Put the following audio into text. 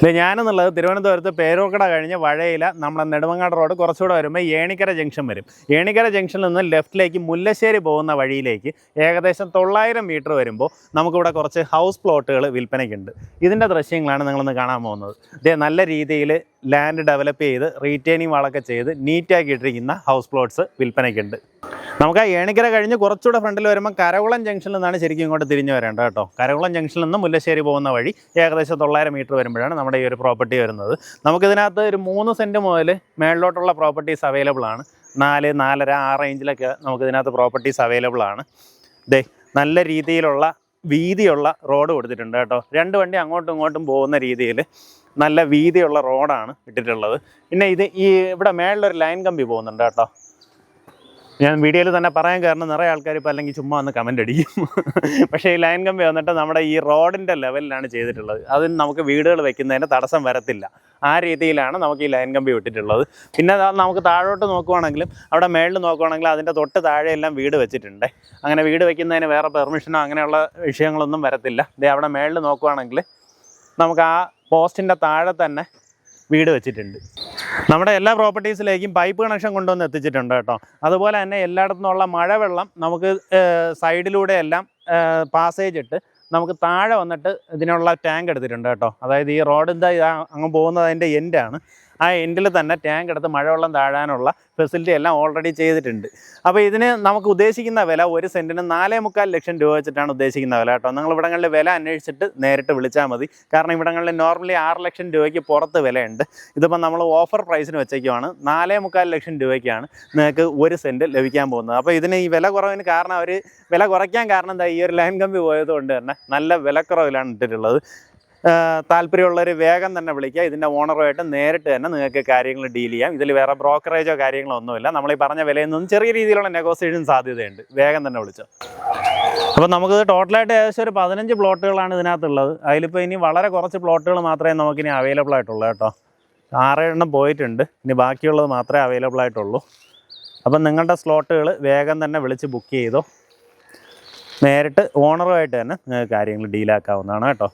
ഇത് ഞാനെന്നുള്ളത് തിരുവനന്തപുരത്ത് പേരോക്കട കഴിഞ്ഞ് വഴയില നമ്മുടെ നെടുമങ്ങാട് റോഡ് കുറച്ചുകൂടെ വരുമ്പോൾ ഏണിക്കര ജംഗ്ഷൻ വരും. ഏണിക്കര ജംഗ്ഷനിൽ നിന്ന് ലെഫ്റ്റിലേക്ക് മുല്ലശ്ശേരി പോകുന്ന വഴിയിലേക്ക് ഏകദേശം തൊള്ളായിരം മീറ്റർ വരുമ്പോൾ നമുക്കിവിടെ കുറച്ച് ഹൗസ് പ്ലോട്ടുകൾ വിൽപ്പനയ്ക്കുണ്ട്. ഇതിന്റെ ദൃശ്യങ്ങളാണ് നിങ്ങളൊന്ന് കാണാൻ പോകുന്നത്. ഇതേ നല്ല രീതിയിൽ ലാൻഡ് ഡെവലപ്പ് ചെയ്ത് റീറ്റെയിനിങ് വളൊക്കെ ചെയ്ത് നീറ്റാക്കിയിട്ടിരിക്കുന്ന ഹൗസ് പ്ലോട്ട്സ് വിൽപ്പനയ്ക്കുണ്ട്. നമുക്ക് ആ ഏണിക്കര കഴിഞ്ഞ് കുറച്ചുകൂടെ ഫ്രണ്ടിൽ വരുമ്പോൾ കരകുളം ജംഗ്ഷനിൽ നിന്നാണ് ശരിക്കും ഇങ്ങോട്ട് തിരിഞ്ഞു വരേണ്ടത് കേട്ടോ. കരകുളം ജംഗ്ഷനിൽ നിന്ന് മുല്ലശ്ശേരി പോകുന്ന വഴി ഏകദേശം തൊള്ളായിരം മീറ്റർ വരുമ്പോഴാണ് നമ്മുടെ ഈ ഒരു പ്രോപ്പർട്ടി വരുന്നത്. നമുക്കിതിനകത്ത് ഒരു മൂന്ന് സെന്റ് മുതൽ മേളിലോട്ടുള്ള പ്രോപ്പർട്ടീസ് അവൈലബിൾ ആണ്. നാല് നാലര ആ റേഞ്ചിലൊക്കെ നമുക്കിതിനകത്ത് പ്രോപ്പർട്ടീസ് അവൈലബിൾ ആണ്. ദേ നല്ല രീതിയിലുള്ള വീതിയുള്ള റോഡ് കൊടുത്തിട്ടുണ്ട് കേട്ടോ. രണ്ട് വണ്ടി അങ്ങോട്ടും ഇങ്ങോട്ടും പോകുന്ന രീതിയിൽ നല്ല വീതിയുള്ള റോഡാണ് ഇട്ടിട്ടുള്ളത്. പിന്നെ ഇത് ഈ ഇവിടെ മേളിലൊരു ലൈൻ കമ്പി പോകുന്നുണ്ട് കേട്ടോ. ഞാൻ വീഡിയോയിൽ തന്നെ പറയാൻ കാരണം നിറയെ ആൾക്കാർ ഇപ്പോൾ അല്ലെങ്കിൽ ചുമ്മാ ഒന്ന് കമന്റ് അടിക്കും. പക്ഷേ ഈ ലൈൻ കമ്പി വന്നിട്ട് നമ്മുടെ ഈ റോഡിന്റെ ലെവലിലാണ് ചെയ്തിട്ടുള്ളത്. അതിന് നമുക്ക് വീടുകൾ വെക്കുന്നതിന് തടസ്സം വരത്തില്ല. ആ രീതിയിലാണ് നമുക്ക് ഈ ലൈൻ കമ്പി വിട്ടിട്ടുള്ളത്. പിന്നെ നമുക്ക് താഴോട്ട് നോക്കുവാണെങ്കിലും അവിടെ മേളിൽ നോക്കുവാണെങ്കിലും അതിന്റെ തൊട്ട് താഴെയെല്ലാം വീട് വെച്ചിട്ടുണ്ട്. അങ്ങനെ വീട് വെക്കുന്നതിന് വേറെ പെർമിഷനോ അങ്ങനെയുള്ള വിഷയങ്ങളൊന്നും വരത്തില്ല. ദേ അവിടെ മേളിൽ നോക്കുവാണെങ്കിൽ നമുക്ക് ആ പോസ്റ്റിന്റെ താഴെ തന്നെ വീട് വെച്ചിട്ടുണ്ട്. നമ്മുടെ എല്ലാ പ്രോപ്പർട്ടീസിലേക്കും പൈപ്പ് കണക്ഷൻ കൊണ്ടുവന്ന് എത്തിച്ചിട്ടുണ്ട് കേട്ടോ. അതുപോലെ തന്നെ എല്ലായിടത്തു നിന്നുള്ള മഴവെള്ളം നമുക്ക് സൈഡിലൂടെ എല്ലാം പാസേജ് ഇട്ട് നമുക്ക് താഴെ വന്നിട്ട് ഇതിനുള്ള ടാങ്ക് എടുത്തിട്ടുണ്ട് കേട്ടോ. അതായത് ഈ റോഡിന്റെ അങ്ങ് പോകുന്നത് അതിന്റെ എൻഡാണ് ആ എൻഡിൽ തന്നെ ടാങ്ക് എടുത്ത് മഴവെള്ളം താഴാനുള്ള ഫെസിലിറ്റി എല്ലാം ഓൾറെഡി ചെയ്തിട്ടുണ്ട്. അപ്പോൾ ഇതിന് നമുക്ക് ഉദ്ദേശിക്കുന്ന വില ഒരു സെന്റിന് നാലേ മുക്കാൽ ലക്ഷം രൂപ വെച്ചിട്ടാണ് ഉദ്ദേശിക്കുന്ന വില കേട്ടോ. നിങ്ങൾ ഇവിടങ്ങളിൽ വില അന്വേഷിച്ചിട്ട് നേരിട്ട് വിളിച്ചാൽ മതി. കാരണം ഇവിടങ്ങളിൽ നോർമലി ആറ് ലക്ഷം രൂപയ്ക്ക് പുറത്ത് വിലയുണ്ട്. ഇതിപ്പോൾ നമ്മൾ ഓഫർ പ്രൈസിന് വെച്ചേക്കുവാണ്. നാലേ മുക്കാൽ ലക്ഷം രൂപയ്ക്കാണ് നിങ്ങൾക്ക് ഒരു സെന്റ് ലഭിക്കാൻ പോകുന്നത്. അപ്പോൾ ഇതിന് ഈ വില കുറവിന് കാരണം അവർ വില കുറയ്ക്കാൻ കാരണം എന്താ ഈ ഒരു ലൈൻ കമ്പി പോയതുകൊണ്ട് തന്നെ നല്ല വിലക്കുറവിലാണ് ഇട്ടിട്ടുള്ളത്. താല്പര്യമുള്ളവർ വേഗം തന്നെ വിളിക്കുക. ഇതിന്റെ ഓണറുമായിട്ട് നേരിട്ട് തന്നെ നിങ്ങൾക്ക് കാര്യങ്ങൾ ഡീൽ ചെയ്യാം. ഇതിൽ വേറെ ബ്രോക്കറേജോ കാര്യങ്ങളോ ഒന്നുമില്ല. നമ്മൾ ഈ പറഞ്ഞ വിലയിൽ നിന്നും ചെറിയ രീതിയിലുള്ള നെഗോസിയേഷൻ സാധ്യതയുണ്ട്. വേഗം തന്നെ വിളിച്ചോ. അപ്പോൾ നമുക്ക് ടോട്ടലായിട്ട് ഏകദേശം ഒരു പതിനഞ്ച് പ്ലോട്ടുകളാണ് ഇതിനകത്തുള്ളത്. അതിലിപ്പോൾ ഇനി വളരെ കുറച്ച് പ്ലോട്ടുകൾ മാത്രമേ നമുക്കിനി അവൈലബിൾ ആയിട്ടുള്ളൂ കേട്ടോ. ആറെണ്ണം പോയിട്ടുണ്ട്. ഇനി ബാക്കിയുള്ളത് മാത്രമേ അവൈലബിൾ ആയിട്ടുള്ളൂ. അപ്പം നിങ്ങളുടെ സ്ലോട്ടുകൾ വേഗം തന്നെ വിളിച്ച് ബുക്ക് ചെയ്തോ. നേരിട്ട് ഓണറുമായിട്ട് തന്നെ നിങ്ങൾക്ക് കാര്യങ്ങൾ ഡീലാക്കാവുന്നതാണ് കേട്ടോ.